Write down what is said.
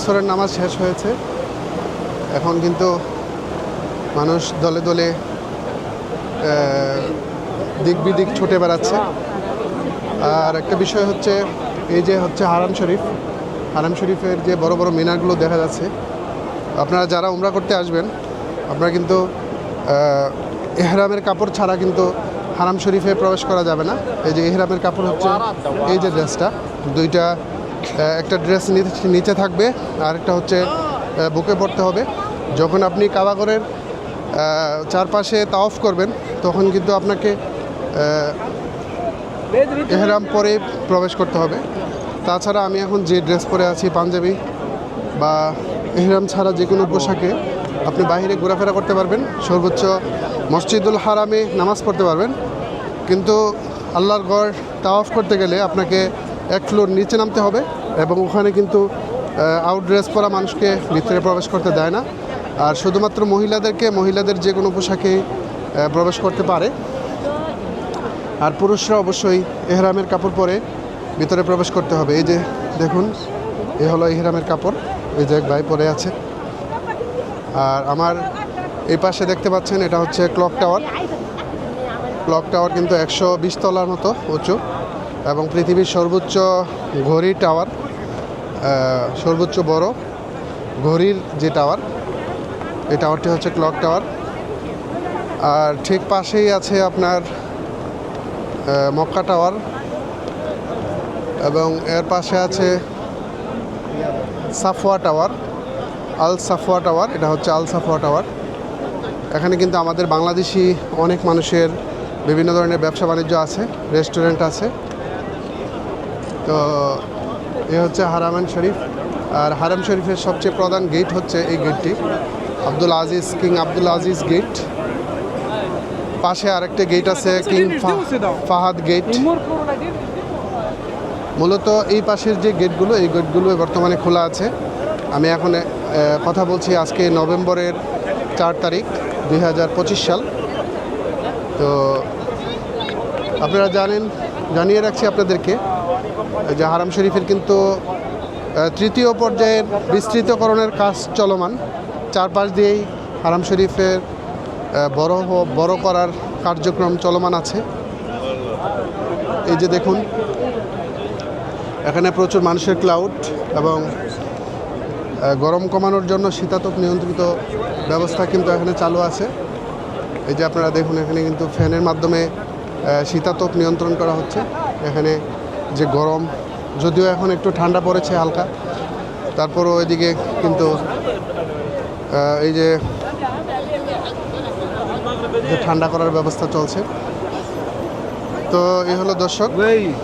আসরের নামাজ শেষ হয়েছে। এখন কিন্তু মানুষ দলে দলে দিক বিদিক ছুটে বেড়াচ্ছে। আর একটা বিষয় হচ্ছে, এই যে হচ্ছে হারাম শরীফ, হারাম শরীফের যে বড় বড় মিনারগুলো দেখা যাচ্ছে, আপনারা যারা উমরা করতে আসবেন, আপনারা কিন্তু এহরামের কাপড় ছাড়া কিন্তু হারাম শরীফে প্রবেশ করা যাবে না। এই যে এহরামের কাপড় হচ্ছে এই যে ড্রেসটা, দুইটা একটা ড্রেস নিচে থাকবে আর একটা হচ্ছে বুকে পড়তে হবে। যখন আপনি কাবাগরের চারপাশে তাওফ করবেন, তখন কিন্তু আপনাকে এহরাম পরে প্রবেশ করতে হবে। তাছাড়া আমি এখন যে ড্রেস পরে আছি, পাঞ্জাবি বা এহরাম ছাড়া যে কোনো পোশাকে, আপনি বাইরে ঘোরাফেরা করতে পারবেন। সর্বোচ্চ মসজিদুল হারামে নামাজ পড়তে পারবেন। কিন্তু আল্লাহর গড় তাওয়াফ করতে গেলে আপনাকে এক ফ্লোর নিচে নামতে হবে। এবং ওখানে কিন্তু আউট ড্রেস পরা মানুষকে ভিতরে প্রবেশ করতে দেয় না। আর শুধুমাত্র মহিলাদেরকে, মহিলাদের যে কোনো পোশাকে প্রবেশ করতে পারে। আর পুরুষরা অবশ্যই এহরামের কাপড় পরে ভিতরে প্রবেশ করতে হবে। এই যে দেখুন, এ হলো এহরামের কাপড়। এই যে এক ভাই পরে আছে। আর আমার এই পাশে দেখতে পাচ্ছেন, এটা হচ্ছে ক্লক টাওয়ার ক্লক টাওয়ার কিন্তু একশো বিশ তলার মতো উঁচু এবং পৃথিবীর সর্বোচ্চ ঘড়ি টাওয়ার সর্বোচ্চ বড় ঘড়ির যে টাওয়ার, এই টাওয়ারটি হচ্ছে ক্লক টাওয়ার। আর ঠিক পাশেই আছে আপনার মক্কা টাওয়ার এবং এর পাশে আছে সাফওয়া টাওয়ার, আল সাফওয়া টাওয়ার, এটা হচ্ছে আল সাফওয়া টাওয়ার। এখানে কিন্তু আমাদের বাংলাদেশি অনেক মানুষের বিভিন্ন ধরনের ব্যবসা বাণিজ্য আছে, রেস্টুরেন্ট আছে। তো এ হচ্ছে হারামান শরীফ। আর হারাম শরীফের সবচেয়ে প্রধান গেট হচ্ছে এই গেটটি Abdul Aziz king Abdul Aziz gate পাশে আরেকটা গেট আছে কিং ফাহাদ গেট মূলত এই পাশের যে গেটগুলো এই গেটগুলো বর্তমানে খোলা আছে। আমি এখন কথা বলছি আজকে নভেম্বরের চার তারিখ দুই হাজার পঁচিশ সাল। তো আপনারা জানেন জানিয়ে রাখছি আপনাদেরকে যে হারাম শরীফের কিন্তু তৃতীয় পর্যায়ের বিস্তৃতকরণের কাজ চলমান। চারপাশ দিয়েই হারাম শরীফের বড় বড় করার কার্যক্রম চলমান আছে। এই যে দেখুন এখানে প্রচুর মানুষের ক্লাউড এবং গরম কমানোর জন্য শীতাতপ নিয়ন্ত্রিত ব্যবস্থা কিন্তু এখানে চালু আছে। এই যে আপনারা দেখুন এখানে কিন্তু ফ্যানের মাধ্যমে আহ, শীতাতপ নিয়ন্ত্রণ করা হচ্ছে। এখানে যে গরম, যদিও এখন একটু ঠান্ডা পড়েছে হালকা। তারপরও এদিকে কিন্তু এই যে যে ঠান্ডা করার ব্যবস্থা চলছে। তো এই হলো দর্শক।